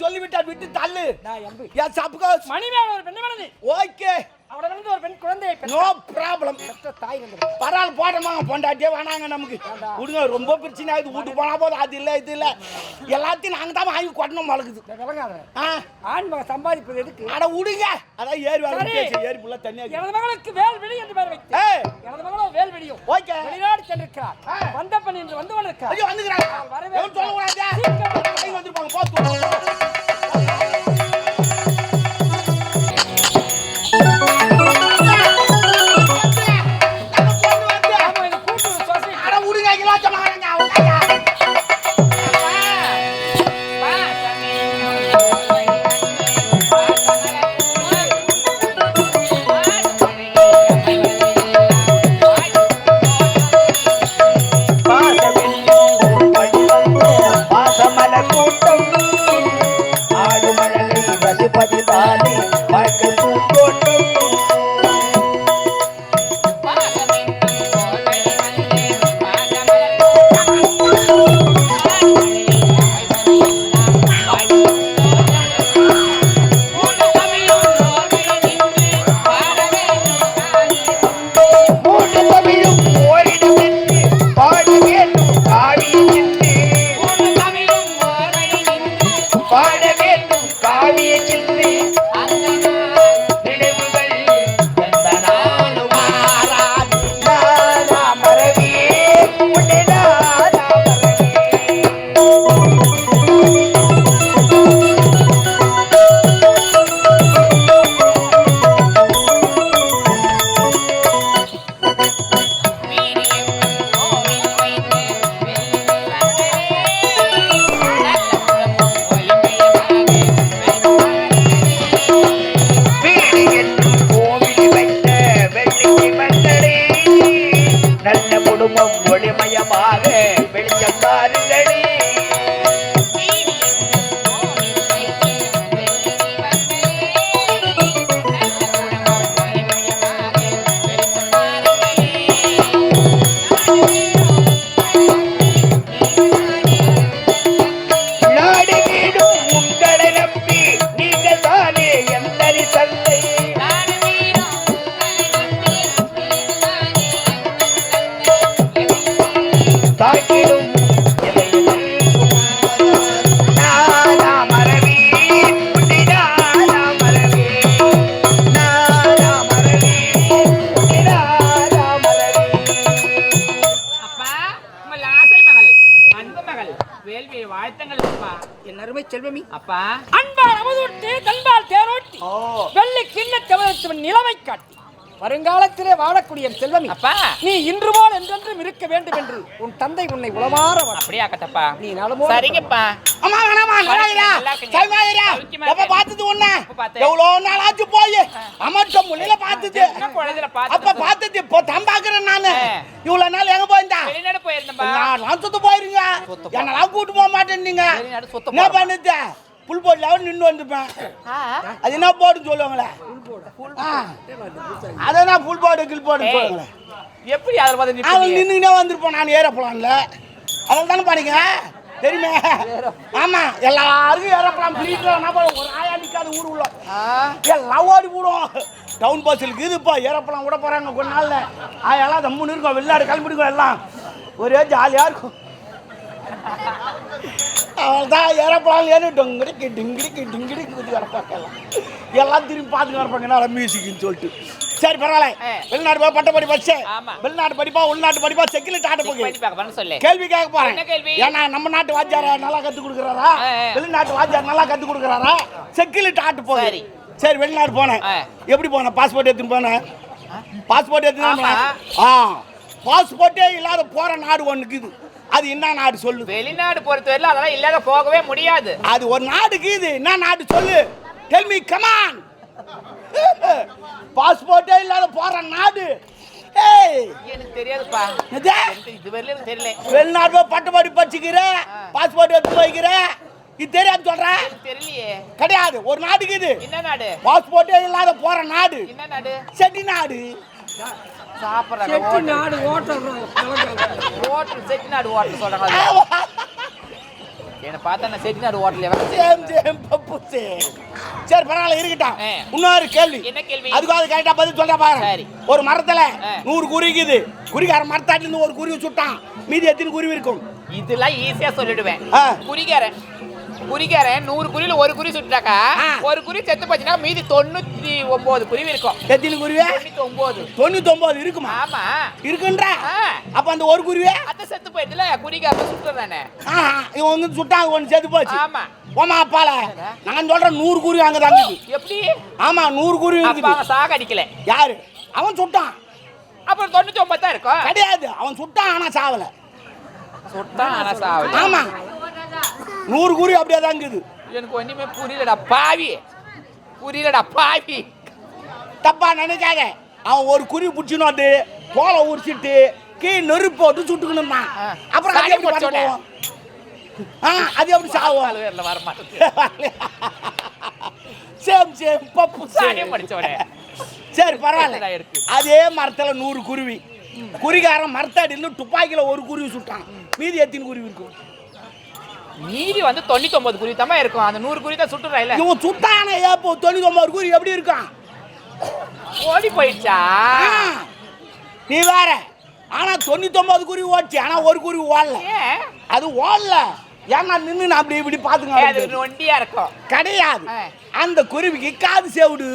சொல்லிவிட்டார் விட்டு தள்ளு. நான் எம்பி. என் சப்கோஸ். மணிமேகலை ஒரு பெண்ணு மனது. ஓகே. அவரிடமிருந்து ஒரு பெண் குழந்தையை பெற்ற. No problem. பெற்ற தாய் வந்து பரவாயில்ல போட்டோமா பொண்டாட்டியே வேணாங்க நமக்கு. விடுங்க ரொம்ப பிரச்சனை ஆகுது. வீட்டு போனா போதும். அது இல்லை இது இல்லை. எல்லாத்தையும் நாங்கள் தான் வாங்கி கொட்டணும் வளர்க்குது விளங்காத. ஆ? ஆண் மகன் சம்பாதிப்பது எதுக்கு? அட விடுங்க. அதான் ஏரி வேலை. பேசி ஏரி ஃபுல்லாக தண்ணியாக எனது மகளுக்கு வேல்விழி என்று பெயர் வைத்து. எனது மகளும் வேல்விழியும் ஓகே. வெளிநாடு சென்றிருக்கிறார். வந்த பெண் என்று வந்து கொண்டிருக்கிறார். ஐயோ வந்துக்கிறாங்க வரவே எவன் சொல்லக்கூடாது சீக்கிரம் கை வந்துருப்பாங்க போத்து 么还要咬？செல்வமி. அப்பா. அன்பால் அமுதூட்டி தன்பால் தேரோட்டி. வெள்ளி கிண்ண தமிழத்துவன் நிலைமை காட்டி. வருங்காலத்திலே வாழக்கூடிய செல்வமி. அப்பா. நீ இன்று போல் என்றென்றும் இருக்க வேண்டும் என்று உன் தந்தை உன்னை உளமாற. அப்படியா கட்டப்பா. நீ நலமோடு சரிங்கப்பா. அம்மா வேணாமா நல்லாயிரா சௌக்கியமா எப்ப. பார்த்தது ஒண்ணு? எவ்வளோ நாள் ஆச்சு போய் அமர்த்த முள்ளில பார்த்தது. அப்ப பார்த்து பார்த்தது. இப்போ தம்பாக்குறேன் நானு. ஆ. இவ்வளவு நாள் எங்க போயிருந்தா? வெளிநாடு போயிருந்தேன்பா. நான் நான் சுத்த போயிருங்க என்னெல்லாம் கூட்டு போக மாட்டேன் நீங்க என்ன. பண்ணுது? புல் போடல நின்று வந்துப்பேன். அது என்ன போடுன்னு சொல்லுவாங்களே? ஆ. அதான் புல் போடு கில் ஏய். சொல்லுவாங்களே. எப்படி அதில் பார்த்து அவன்? நின்றுக்கிட்டே வந்திருப்போம் நான் ஏறப்பலாம்ல அதில் தானே பாருங்க தெரியுமே? ஆமா எல்லாருக்கும் ஏறப்பலாம் பிளீட்ல ஒரு ஆயா நிக்காத ஊர் உள்ள. எல்லாம் ஓடி போடும் டவுன் பஸ்ஸில் இருக்குதுப்பா ஏறப்பலாம் விட போறாங்க. கொஞ்ச நாள்ல. ஆயெல்லாம் தம்முன்னு இருக்கும். வெளிநாடு கிளம்பிடுக்கும் எல்லாம். ஒரே ஜாலியா இருக்கும். அவள் தான் ஏறப்பலாம் ஏறி டொங்கடிக்கு டிங்கிடிக்கு டிங்கிடிக்கு குதி வரப்பாங்க எல்லாம் எல்லாம் திரும்பி பார்த்துட்டு வரப்பாங்க நல்லா மியூசிக்னு சொல்லிட்டு. சரி பரவாயில்ல. வெளிநாடு போய் பட்ட படிப்பு வச்சு. வெளிநாட்டு படிப்பா உள்நாட்டு படிப்பா செக்கிலிட்டு ஆட்ட சொல்லு. கேள்வி கேட்க போறேன்? ஏன்னா நம்ம நாட்டு வாத்தியார நல்லா கத்து கொடுக்குறாரா. வெளிநாட்டு வாத்தியார் நல்லா கத்து கொடுக்குறாரா? செக்கிலிட்டு ஆட்டு போகுது. சரி. வெளிநாடு போனேன். எப்படி போனேன்? பாஸ்போர்ட் எடுத்துன்னு போனேன். பாஸ்போர்ட் எடுத்துன்னு. ஆ. பாஸ்போர்ட்டே இல்லாத போற நாடு ஒன்று இருக்குது அது என்ன நாடு சொல்லு? வெளிநாடு பொறுத்தவரையில அதெல்லாம் இல்லாத போகவே முடியாது. அது ஒரு நாடுக்கு இது. என்ன நாடு சொல்லு? டெல் மீ கமான் பாஸ்போர்ட்டே இல்லாத போற நாடு. எனக்கு தெரியாதுப்பா. என்னது? எனக்கு தெரியல. வெளிநாடு படிச்சுக்கிற பாஸ்போர்ட் எடுத்து வைக்கிற இது தெரியாது சொல்ற? தெரியலையே. கிடையாது. ஒரு நாட்டுக்கு இது. என்ன நாடு? பாஸ்போர்ட்டே இல்லாத போற நாடு. என்ன நாடு? செட்டி நாடு. சாப்பிட்றாங்க நாடு ஓட்டல் செட்டிநாடு ஹோட்டல் சொல்றாங்க என்ன பார்த்தா நான் செட்டிநாடு ஹோட்டல் சேம் சேம் பப்பு சேம் சரி பரவாயில்ல இருக்கட்டும். இன்னொரு கேள்வி. என்ன கேள்வி? அதுக்காக கரெக்டா பதில் சொல்ற பாரு சரி. ஒரு மரத்துல. நூறு குருவிக்குது குறிக்கார மரத்தாட்டில இருந்து ஒரு குருவி சுட்டான். மீதி எத்தனை குருவி இருக்கும்? இதெல்லாம் ஈஸியா சொல்லிடுவேன். ஆ. குறிகாரன் நூறு குறியில ஒரு குறி சுட்டாக்கா. ஒரு குறி செத்து போச்சுன்னா மீதி தொண்ணூத்தி ஒன்பது குருவி இருக்கும். எத்தனை குருவி? தொண்ணூத்தி ஒன்பது தொண்ணூத்தி ஒன்பது இருக்குமா? ஆமா. இருக்குன்ற. அப்ப அந்த ஒரு குருவி? அத்தை செத்து போயிட்டுல குறிகாரன் சுட்டுறானே இவன் வந்து சுட்டாங்க ஒன்று செத்து போச்சு. ஆமா. ஓமா அப்பால நான் சொல்றேன் நூறு குருவி அங்க தாங்க எப்படி? ஆமா நூறு குருவி இருக்குது. சாக அடிக்கல யாரு? அவன் சுட்டான். அப்புறம் தொண்ணூத்தி ஒன்பது தான் இருக்கும். கிடையாது அவன் சுட்டான் ஆனா சாவல. சுட்டான் ஆனா சாவல. ஆமா. நூறு குருவி அப்படியே தான் இருக்குது. எனக்கு ஒண்ணுமே புரியலடா பாவி. புரியலடா பாவி. தப்பா நினைக்காத. அவன் ஒரு குருவி பிடிச்சின்னு வந்து போல உரிச்சிட்டு கீ நெருப்பு போட்டு சுட்டுக்கணும் தான் ஆ. அப்புறம் அது எப்படி. போகும்? ஆ அது எப்படி சாவும்? வேர்ல வர மாட்டேன் சேம் சேம் பப்பு சாணி சேம் படிச்சோடே சரி பரவாயில்ல. இதெல்லாம் இருக்கு. அதே மரத்துல நூறு குருவி. குறிகாரன் மரத்தடியில் துப்பாக்கியில ஒரு குருவி சுட்டான். மீதி எத்தனை குருவி இருக்கும்? மீதி வந்து தொண்ணூத்தி ஒன்பது குருவி தான் இருக்கும். அந்த நூறு குருவி தான் சுட்டுறா இல்ல இவன் சுட்டான தொண்ணூத்தி ஒன்பது குருவி எப்படி இருக்கான்? ஓடி போயிடுச்சா? நீ வேற. ஆனா தொண்ணூத்தி ஒன்பது குருவி ஓடிச்சு. ஆனா ஒரு குருவி ஓடல. அது ஓடல. ஏன்னா நின்று நான் அப்படி இப்படி பாத்துங்க நொண்டியா இருக்கும். கிடையாது. அந்த குருவிக்கு காது சேவுடு.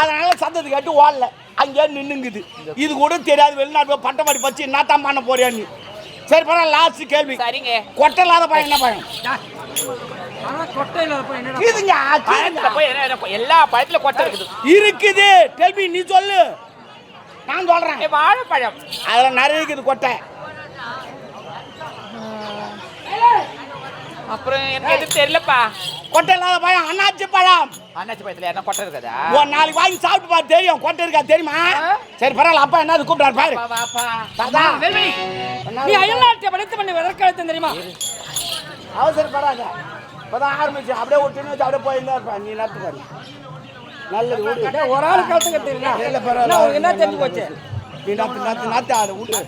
அதனால சத்தத்தை கேட்டு ஓடல. அங்கே நின்னுங்குது. இது கூட தெரியாது. வெளிநாட்டு பட்டமாடி பச்சு என்னத்தான் பண்ண போறியான்னு. சரி பரவாயில்ல லாஸ்ட் கேள்வி. சரிங்க. கொட்டை இல்லாத பையன் என்ன பையன் இதுங்க எல்லா பழத்துல கொட்டை இருக்குது. இருக்குது. டெல்பி நீ சொல்லு. நான் சொல்றேன். ஏ, வாழைப்பழம் அதுல நிறைய இருக்குது கொட்டை. அப்புறம் எனக்கு எதுவும் தெரியலப்பா. கொட்டை இல்லாத பழம் அண்ணாச்சி பழம். அண்ணாச்சி பழத்துல என்ன கொட்டை இருக்குதா? ஒரு நாளைக்கு வாங்கி சாப்பிட்டு பாரு தெரியும். கொட்டை இருக்கா தெரியுமா. சரி பரவாயில்ல. அப்பா என்ன கூப்பிட்டாரு பாரு. நீ அயல்நாட்டை படித்து பண்ணி எதற்கழுத்தம் தெரியுமா? அவசரப்படாத இப்பதான் ஆரம்பிச்சு. அப்படியே விட்டுன்னு வச்சு அப்படியே போயிருந்தா இருப்பேன் நீ நட்டுக்காரு நல்லது ஒரு ஆள் கழுத்து தெரியல இல்ல, பரவாயில்ல. என்ன தெரிஞ்சு போச்சு. நீ நட்டு அதை விடு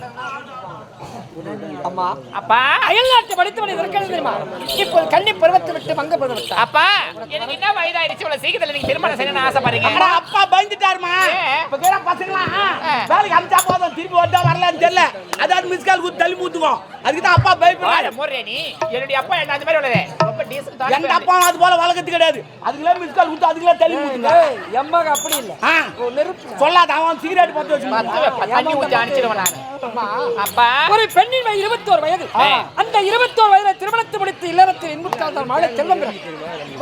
அம்மா அப்பா. அயல்நாட்டை படித்து பண்ணி எதற்கழுத்தம் தெரியுமா? இப்போ கன்னி பருவத்தை விட்டு மங்க பருவத்தை. அப்பா எனக்கு என்ன வயதாயிருச்சு இவ்வளவு சீக்கிரத்துல நீங்க திருமணம் செய்யணும்னு ஆசைப்படுறீங்க? அப்பா பயந்துட்டாருமா? இப்ப ஆ. வேலைக்கு அமிச்சா போதும். திருப்பி வந்தா வரலான்னு தெரியல. அதாவது மிஸ் கால் குத்து தள்ளி மூத்துக்கும் அதுக்கு தான் அப்பா பயப்படுறாரு முறை நீ. என்னுடைய அப்பா என்ன அந்த மாதிரி உள்ளது? ரொம்ப டீசென்ட் எந்த அப்பா அது போல வளர்க்கறது கிடையாது. அதுக்குள்ள மிஸ் கால் குத்து அதுக்குள்ள தள்ளி மூத்துங்க எம்மாக அப்படி இல்லை. நெருப்பு. சொல்லாத அவன் சிகரெட் பத்து வச்சு. தண்ணி ஊத்தி அனுப்பிச்சிடுவேன் நான். அப்பா. ஒரு பெண்ணின் வயது இருபத்தோரு வயது. அந்த இருபத்தோரு வயதில் திருமணத்தை முடித்து இல்லறத்தில் இன்புற்றால் மழை பிறக்கும்.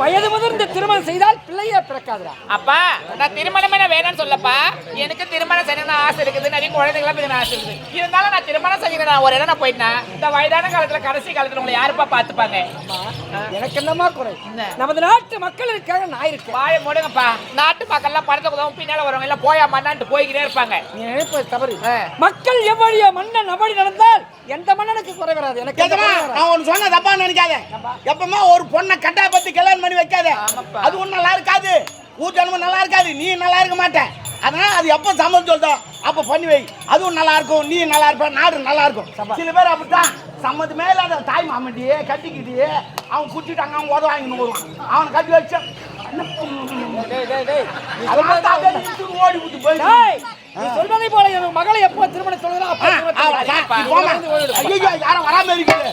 வயது முதிர்ந்து திருமணம் செய்தால் பிள்ளையே பிறக்காதுடா. அப்பா நான் திருமணம் வேணும்னு சொல்லப்பா. எனக்கு திருமணம் செய்யணும்னு ஆசை இருக்குது. நிறைய குழந்தைங்களா பிறகு ஆசை இருக்குது. இருந்தாலும் நான் திருமணம் செய்யணும் நான் ஒரு இடம் நான் போயிட்டேன். இந்த வயதான காலத்துல கடைசி காலத்துல உங்களை யாருப்பா பார்த்துப்பாங்க? எனக்கு என்னமா குறை? நமது நாட்டு மக்களுக்காக நான் இருக்கேன். வாய மூடுங்கப்பா. நாட்டு மக்கள்லாம் பணத்தை உதவும் பின்னால வரவங்க எல்லாம் போயா மண்ணான்ட்டு போய்கிட்டே இருப்பாங்க. நீ நினைப்பது தவறு. மக்கள் எவ்வழியோ மன்னன் அவ்வழி நடந்தால் எந்த மன்னனுக்கு குறை வராது? எனக்கு. நான் ஒன்று சொன்ன தப்பா நினைக்காத. எப்பவுமே ஒரு பொண்ணை கட்டா பத்தி கல்யாணம் பண்ணி வைக்காத. அது ஒன்றும் நல்லா இருக்காது. ஊர் ஜனமும் நல்லா இருக்காது. நீ நல்லா இருக்க மாட்ட. அதனால அது எப்போ சம்மதம் சொல்தோ அப்போ பண்ணி வை. அதுவும் நல்லா இருக்கும் நீ நல்லா இருப்ப நாடு நல்லா இருக்கும் சில பேர் அப்படித்தான். சம்மந்தமே இல்லாத தாய் மாமண்டியே கட்டிக்கிட்டியே அவன் குட்டிட்டாங்க அவன் உதவ வாங்கின்னு வருவான் அவனை கட்டி வச்சு டேய், டேய், டேய். நீ அதனால சொல்வதை தான் போல- அப்படியே இழுத்துட்டு ஓடி விட்டு நீ சொல்வதை போல என் மகளை எப்போ திருமணம். ஐயையோ, யாரும் வராம இருக்குது